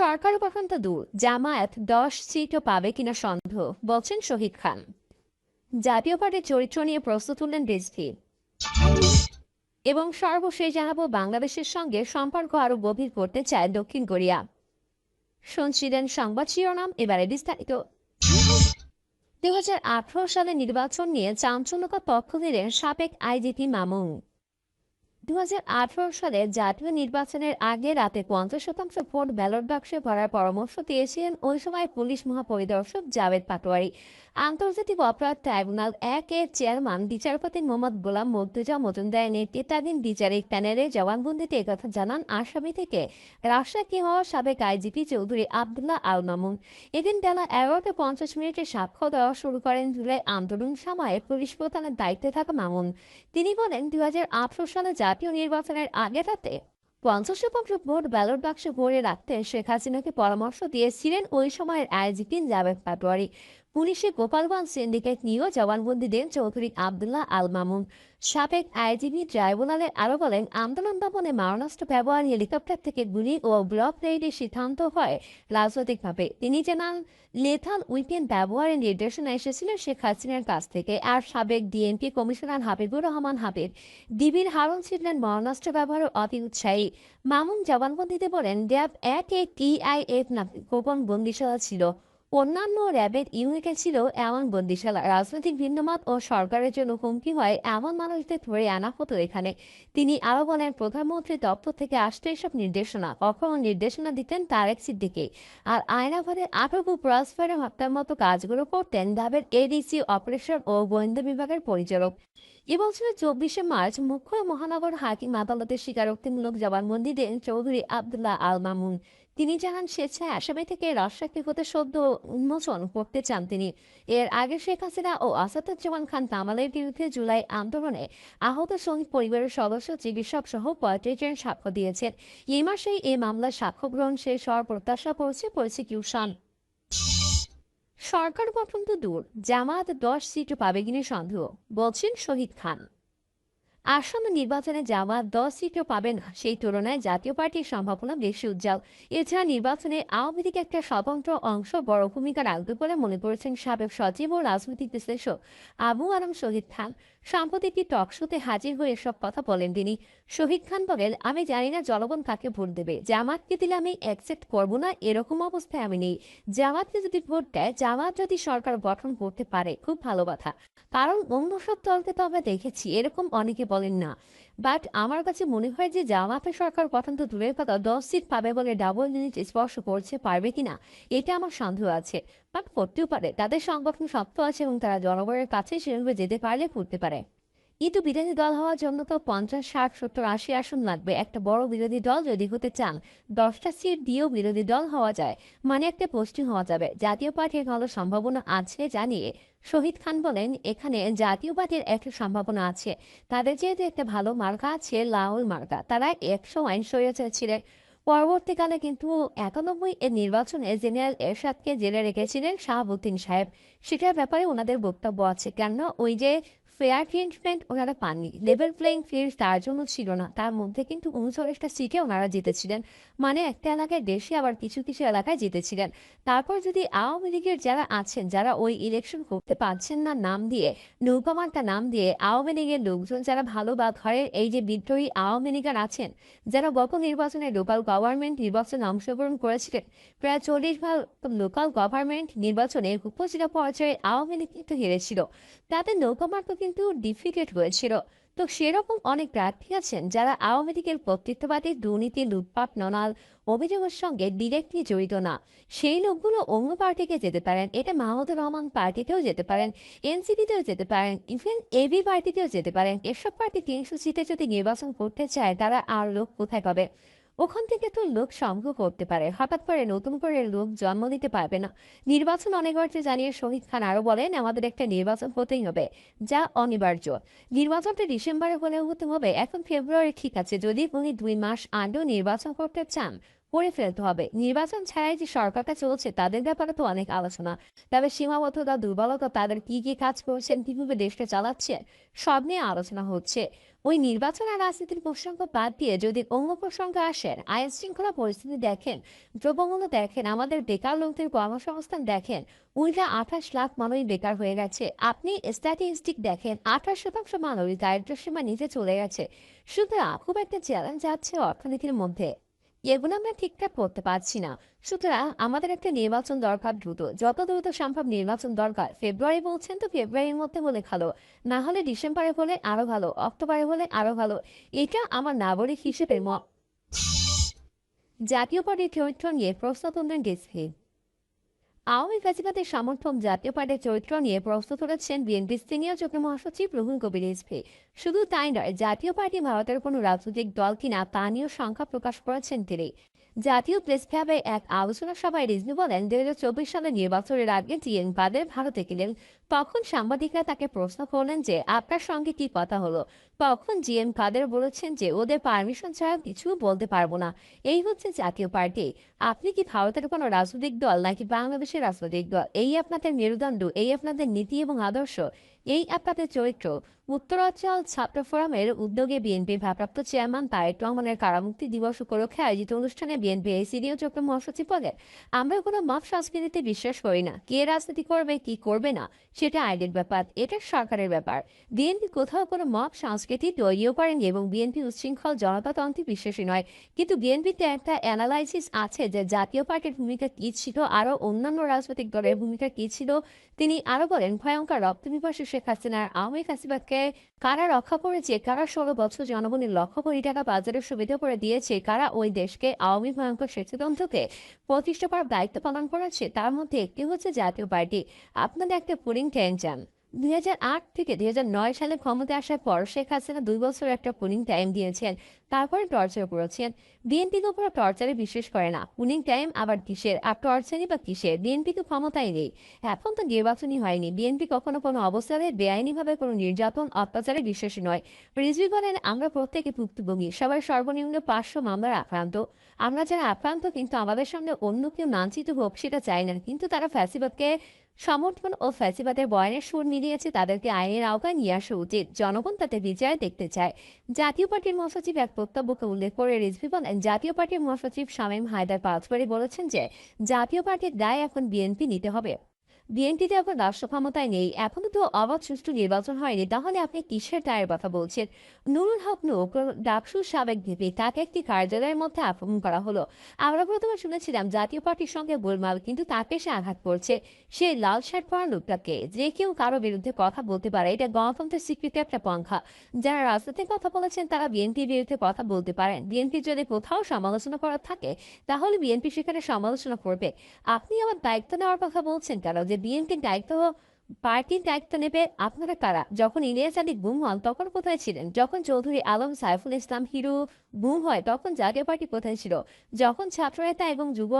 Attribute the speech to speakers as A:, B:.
A: সরকার গঠন তো দূর। জামায়াত দশ সিটও পাবে কিনা সন্দেহ, বলছেন শহীদ খান। জাতীয় পার্টির চরিত্র নিয়ে প্রশ্ন তুললেন রিজভি। এবং সর্বশেষ জানাব, বাংলাদেশের সঙ্গে সম্পর্ক আরও গভীর করতে চায় দক্ষিণ কোরিয়া। শুনছিলেন সংবাদ শিরোনাম, এবারে বিস্তারিত। দু সালের নির্বাচন নিয়ে চাঞ্চল্যকর পক্ষ নিলেন সাবেক আইজিপি মামুন। দু হাজার আঠারো সালে জাতীয় নির্বাচনের আগে রাতে পঞ্চাশ শতাংশ ভোট ব্যালট বাক্সে ভরার পরামর্শ দিয়েছিলেন ওই সময় পুলিশ মহাপরিদর্শক জাভেদ পাটোয়ারি। আন্তর্জাতিক অপরাধ ট্রাইব্যুনাল এক এর চেয়ারম্যান, বিচারপতি মোহাম্মদ গোলাম মুর্তুজা মজুমদারের নেতৃত্বাধীন বিচারিক প্যানেলের জবানবন্দিতে একথা জানান আসামি থেকে। রাজশাহী হওয়া সাবেক আইজিপি চৌধুরী আবদুল্লাহ আল মামুন। এদিন বেলা এগারোটা পঞ্চাশ মিনিটে সাক্ষ্য দেওয়া শুরু করেন জুলাই আন্দোলন সময়ে পুলিশ প্রধানের দায়িত্বে থাকা মামুন। তিনি বলেন দুই সালে জাতীয় নির্বাচনের আগে রাতে পঞ্চাশ শতাংশ ভোট ব্যালট বাক্সে ভরে রাখতে শেখ হাসিনাকে পরামর্শ দিয়েছিলেন ওই সময়ের আইজিপি জাভেদ পাটোয়ারি। পুলিশে গোপালগঞ্জ সিন্ডিকেট নিয়েও জবানবন্দি দেন চৌধুরী আবদুল্লাহ আল মামুন সাবেক আইজিপি ট্রাইব্যুনালে আরও বলেন, আন্দোলন দমনে মারণাস্ত্র ব্যবহার হেলিকপ্টার থেকে গুলি ও ব্লক রেইডের সিদ্ধান্ত হয় রাজনৈতিকভাবে। তিনি জানান, লেথাল উইপেন ব্যবহারের নির্দেশনা এসেছিল শেখ হাসিনার কাছ থেকে। আর সাবেক ডিএমপি কমিশনার হাবিবুর রহমান হাবিব, ডিবির হারুন ছিলেন মারণাস্ত্র ব্যবহারে অতি উৎসাহী। মামুন জবানবন্দিতে বলেন র্যাব এক এ টিআইএফ নামে গোপন বন্দিশালা ছিল। অন্যান্য র্যাবের ইউনিটে ছিল এমন বন্দিশালা। রাজনৈতিক ভিন্নমত ও সরকারের জন্য হুমকি হয় এমন মানুষদের ধরে আনা হতো এখানে। তিনি আরও বলেন প্রধানমন্ত্রী দপ্তর থেকে আসতে এসব নির্দেশনা, কখনো নির্দেশনা দিতেন তারেক সিদ্দিকে। আর আয়নাঘরে আটক ও প্রসফারে হত্যার মতো কাজগুলো করতেন ধাবের এডিসি অপারেশন ও গোয়েন্দা বিভাগের পরিচালক। এবছরের চব্বিশে মার্চ মুখ্য মহানগর হাকিম আদালতের স্বীকারোক্তিমূলক জবানবন্দি দেন চৌধুরী আবদুল্লাহ আল মামুন। তিনি জানান, স্বেচ্ছায় আসামি থেকে হতে সদ্য উন্মোচন করতে চান তিনি। এর আগে শেখ হাসিনা ও আসাদুজ্জামান খান কামালের বিরুদ্ধে জুলাই আন্দোলনে আহত শহীদ পরিবারের সদস্য চিকিৎসক সহ পঁয়ত্রিশ জন সাক্ষ্য দিয়েছেন। এই মাসেই এই মামলার সাক্ষ্য গ্রহণ শেষ হওয়ার প্রত্যাশা করছে প্রসিকিউশন। সরকার গঠন তো দূর, জামাত দশ সিট পাবে কিনা সন্দেহ, বলছেন শহীদ খান। আসন্ন নির্বাচনে জামায়াত দশ সিটও পাবে না। সেই তুলনায় জাতীয় পার্টির সম্ভাবনা বেশি উজ্জ্বল। এছাড়া নির্বাচনে আওয়ামী লীগ একটা স্বতন্ত্র অংশ, বড় ভূমিকা রাখবে বলে মনে করেছেন সাবেক সচিব ও রাজনৈতিক বিশ্লেষক আবু আলম শহীদ খান। সম্প্রতি একটি টকশোতে হাজির হয়ে এসব কথা বলেন তিনি। শহীদ খান বলেন, আমি জানি না জনগণ কাকে ভোট দেবে। জামাতকে দিলে আমি অ্যাকসেপ্ট করব না, এরকম অবস্থায় আমি নেই। জামাতকে যদি ভোট দেয় জামাত যদি সরকার গঠন করতে পারে, খুব ভালো কথা। কারণ অন্য সব দলকে তো আমরা দেখেছি, এরকম অনেকে বলেন না। বাট আমার কাছে মনে হয় যে জামাতের সরকার গঠন তো দূরের কথা, দশ সিট পাবে বলে ডাবল ইউনিট স্পর্শ করছে পারবে কিনা, এটা আমার সন্দেহ আছে। বাট করতেও পারে, তাদের সংগঠন শক্ত আছে এবং তারা জনগণের কাছে সেভাবে যেতে পারলে করতে পারে। কিন্তু বিরোধী দল হওয়ার জন্য তো পঞ্চাশ, ষাট, সত্তর, আশি আসন লাগবে। একটা বড় বিরোধী দল যদি হতে চান, দশটা সিট দিয়েও বিরোধী দল হওয়া যায় মানে একটা পোস্টিং হওয়া যাবে। জাতীয় পার্টির ভালো সম্ভাবনা আছে জানিয়ে শহীদ খান বলেন, এখানে জাতীয় পার্টির একটা সম্ভাবনা আছে। তাদের যেহেতু একটা ভালো মার্কা আছে লাউল মার্কা, তারা একশো আইন সরেছে ছিলেন পরবর্তীকালে কিন্তু একানব্বই এর নির্বাচনে জেনারেল এরশাদকে জেলে রেখেছিলেন শাহাবুদ্দিন সাহেব। সেটার ব্যাপারে ওনাদের বক্তব্য আছে। কেন ওই যে ফেয়ার ট্রিটমেন্ট ওনারা পাননি। লেভেল প্লেইং ফিল্ড তার জন্য ছিল না। তার মধ্যে কিন্তু উনচল্লিশটা সিটে ওনারা জিতেছিলেন। মানে একটা এলাকায় দেশে আবার কিছু কিছু এলাকায় জিতেছিলেন। তারপর যদি আওয়ামী লীগের যারা আছেন, যারা ওই ইলেকশন করতে পারছেন না নাম দিয়ে নৌকামার্কা নাম দিয়ে, আওয়ামী লীগের লোকজন যারা ভালো বা ঘরের এই যে বিদ্রোহী আওয়ামী লীগার আছেন, যারা গত নির্বাচনে লোকাল গভর্নমেন্ট নির্বাচনে অংশগ্রহণ করেছিলেন, প্রায় চল্লিশ ভাগ লোকাল গভর্নমেন্ট নির্বাচনে উপজেলা পর্যায়ে আওয়ামী লীগ কিন্তু হেরেছিল। তাদের নৌকামার্কা কিন্তু ডিফিকেট হয়েছিল তো সেরকম অনেক প্রার্থী আছেন যারা আওয়ামী লীগের কর্তৃত্ববাদী দুর্নীতি, লুটপাট, ননাল অভিযোগের সঙ্গে ডিরেক্টলি জড়িত না। সেই লোকগুলো অন্য পার্টিকে যেতে পারেন, এটা মাহমুদুর রহমান পার্টিতেও যেতে পারেন, এনসিপিতেও যেতে পারেন ইভেন এবি পার্টিতেও যেতে পারেন। এসব পার্টি তিনশো সিটে যদি নির্বাচন করতে চায়, তারা আর লোক কোথায় পাবে? ওখান থেকে তো লোক সংগ্রহ করতে পারে। হঠাৎ করে নতুন করে লোক জন্ম দিতে পারবে না। নির্বাচন অনিবার্য জানিয়ে শহীদ খান আরও বলেন, আমাদের একটা নির্বাচন হতেই হবে, যা অনিবার্য। নির্বাচনটা ডিসেম্বরে হলেও হতে হবে, এখন ফেব্রুয়ারি ঠিক আছে। যদি উনি দুই মাস আগেও নির্বাচন করতে চান করে ফেলতে হবে। নির্বাচন ছাড়াই যে সরকারটা চলছে, তাদের ব্যাপারে তো অনেক আলোচনা। তবে সীমাবদ্ধতা, দুর্বলতা, তাদের কি কি কাজ করছেন, কীভাবে দেশটা চালাচ্ছে, সব নিয়ে আলোচনা হচ্ছে। ওই নির্বাচন আর রাজনীতির প্রসঙ্গ বাদ দিয়ে যদি অন্য প্রসঙ্গ আসেন আইন শৃঙ্খলা পরিস্থিতি দেখেন, দ্রব্যমূল্য দেখেন, আমাদের বেকার লোকদের কর্মসংস্থান দেখেন, উল্টা আঠাশ লাখ মানুষ বেকার হয়ে গেছে। আপনি স্ট্যাটিস্টিক দেখেন, আঠাশ শতাংশ মানুষ দারিদ্র সীমা নিচে চলে গেছে। সুতরাং খুব একটা চ্যালেঞ্জ আছে অর্থনীতির মধ্যে। এগুলো আমরা ঠিকঠাক করতে পারছি না। সুতরাং আমাদের একটা নির্বাচন দরকার দ্রুত। যত দ্রুত সম্ভব নির্বাচন দরকার। ফেব্রুয়ারি বলছেন তো ফেব্রুয়ারির মধ্যে হলে ভালো। না হলে ডিসেম্বরে হলে আরও ভালো। অক্টোবরে হলে আরও ভালো। এটা আমার নাগরিক হিসেবে জাতীয় পার্টির চরিত্র নিয়ে প্রশ্ন তুললেন ডিসি আওয়ামী ফ্যাসিবাদের সমর্থক জাতীয় পার্টির চরিত্র নিয়ে প্রস্তুত করেছেন বিএনপি সিনিয়র যুগ্ম মহাসচিব রুহুল কবির ইসফি শুধু তাই নয়, জাতীয় পার্টি ভারতের কোনো রাজনৈতিক দল কিনা তা নিয়েও সংখ্যা প্রকাশ করেছেন তিনি। জাতীয় প্রেস ক্লাবে এক আলোচনা সভায় রিজভী বলেন চব্বিশ সালের নির্বাচনের আগে টিএন বাদে ভারতে গেলেন তখন সাংবাদিকরা তাকে প্রশ্ন করলেন যে, আপনার সঙ্গে কি কথা হলো? তখন জি এম কাদের বলেছেন যে, ওদের পারমিশন ছাড়া কিছু বলতে পারব না। এই হচ্ছে জাতীয় পার্টি। আপনি কি ভারতের কোনো রাজনৈতিক দল নাকি বাংলাদেশের রাজনৈতিক দল? এই আপনাদের মেরুদণ্ড, এই আপনাদের নীতি এবং আদর্শ এই আপনাদের চরিত্র উত্তরাঞ্চল ছাত্র ফোরামের উদ্যোগে বিএনপির ভারপ্রাপ্ত চেয়ারম্যান তারেক রহমানের কারামুক্তি দিবস উপলক্ষে আয়োজিত অনুষ্ঠানে বিএনপি এই সিনিয়র চক্র মহাসচিব বলেন, আমরা কোনো মফ সংস্কৃতিতে বিশ্বাস করি না। কে রাজনীতি করবে, কি করবে না, সেটা আইনের ব্যাপার, এটা সরকারের ব্যাপার। বিএনপি কোথাও কোনো মফ সংস্কৃতি তৈরিও করেনি এবং বিএনপি উচ্ছৃঙ্খল জনতাতন্ত্রে বিশ্বাসী নয়। কিন্তু বিএনপিতে একটা অ্যানালাইসিস আছে যে জাতীয় পার্টির ভূমিকা কী ছিল, আরও অন্যান্য রাজনৈতিক দলের ভূমিকা কী ছিল, তিনি আরও বলেন, ভয়ঙ্কর রপ্তবিপাসী শেখ হাসিনার আওয়ামী ফ্যাসিবাদকে কারা রক্ষা করেছে, কারা ষোলো বছর জনগণের লক্ষ কোটি টাকা বাজারের সুবিধা করে দিয়েছে, কারা ওই দেশকে আওয়ামী ভয়ঙ্কর সেচতন্ত্রকে প্রতিষ্ঠা করার দায়িত্ব পালন করেছে, তার মধ্যে একটি হচ্ছে জাতীয় পার্টি। আপনাদের একটা পুলিং টেনশন দুই হাজার আট থেকে দুই হাজার নয় সালে ক্ষমতায় আসার পর শেখ হাসিনা দুই বছর একটা পুলিং টাইম দিয়েছেন। তারপরে টর্চার করেছেন বিএনপির উপর টর্চারে বিশ্বাস করে না। পুলিং টাইম আবার কিসের? আর টর্চারই বা কিসের? বিএনপি তো ক্ষমতায় নেই। এখন তো নির্বাচনই হয়নি। বিএনপি কখনো কোনো অবস্থায় বেআইনিভাবে কোনো নির্যাতন, অত্যাচারে বিশ্বাসী নয়। রিজভি বলেন, আমরা প্রত্যেকে ভুক্তভোগী। সবাই সর্বনিম্ন পাঁচশো মামলার আক্রান্ত। আমরা যারা আক্রান্ত, কিন্তু আমাদের সামনে অন্য কেউ লাঞ্ছিত হোক, সেটা চাই না। কিন্তু তারা ফ্যাসিবাদকে সমর্থন ও ফ্যাসিবাদের বয়ানের সুর মিলিয়েছে তাদেরকে আইনের আওতায় নিয়ে আসা উচিত। জনগণ তাতে বিচার দেখতে চায়। জাতীয় পার্টির মহাসচিব এক বক্তব্যকে উল্লেখ করে রিজভি বলেন জাতীয় পার্টির মহাসচিব শামীম হায়দার পাঁচবারই বলেছেন যে, জাতীয় পার্টির দায় এখন বিএনপি নিতে হবে। বিএনপিতে এখন রাষ্ট্র ক্ষমতায় নেই, এখনও তো অবাধ সুষ্ঠু নির্বাচন হয়নি, তাহলে আপনি কিসের দায়ের কথা বলছেন? নুরুল হক নুক ডাকসুর সাবেক ভিপি, তাকে একটি কার্যালয়ের মধ্যে আক্রমণ করা হলো। আমরা প্রথমে শুনেছিলাম জাতীয় পার্টির সঙ্গে গোলমাল, কিন্তু তাকে সে আঘাত করছে সে লাল শার্ট পরা লোকটাকে, যে কেউ কারও বিরুদ্ধে কথা বলতে পারে, এটা গণতন্ত্রের স্বীকৃতি একটা পন্থা যারা রাজনীতির কথা বলেছেন, তারা বিএনপির বিরুদ্ধে কথা বলতে পারেন। বিএনপি যদি কোথাও সমালোচনা করার থাকে, তাহলে বিএনপি সেখানে সমালোচনা করবে। আপনি আবার দায়িত্ব নেওয়ার কথা বলছেন কেন? যে বিএনপির দায়িত্ব পার্টির দায়িত্ব নেবে আপনারা কারা? যখন ইলিয়াস আলী গুম হন, তখন কোথায় ছিলেন? যখন চৌধুরী আলম, সাইফুল ইসলাম, হিরু গুম হয়, তখন জাতীয় পার্টি কোথায় ছিল? যখন ছাত্র নেতা এবং যুব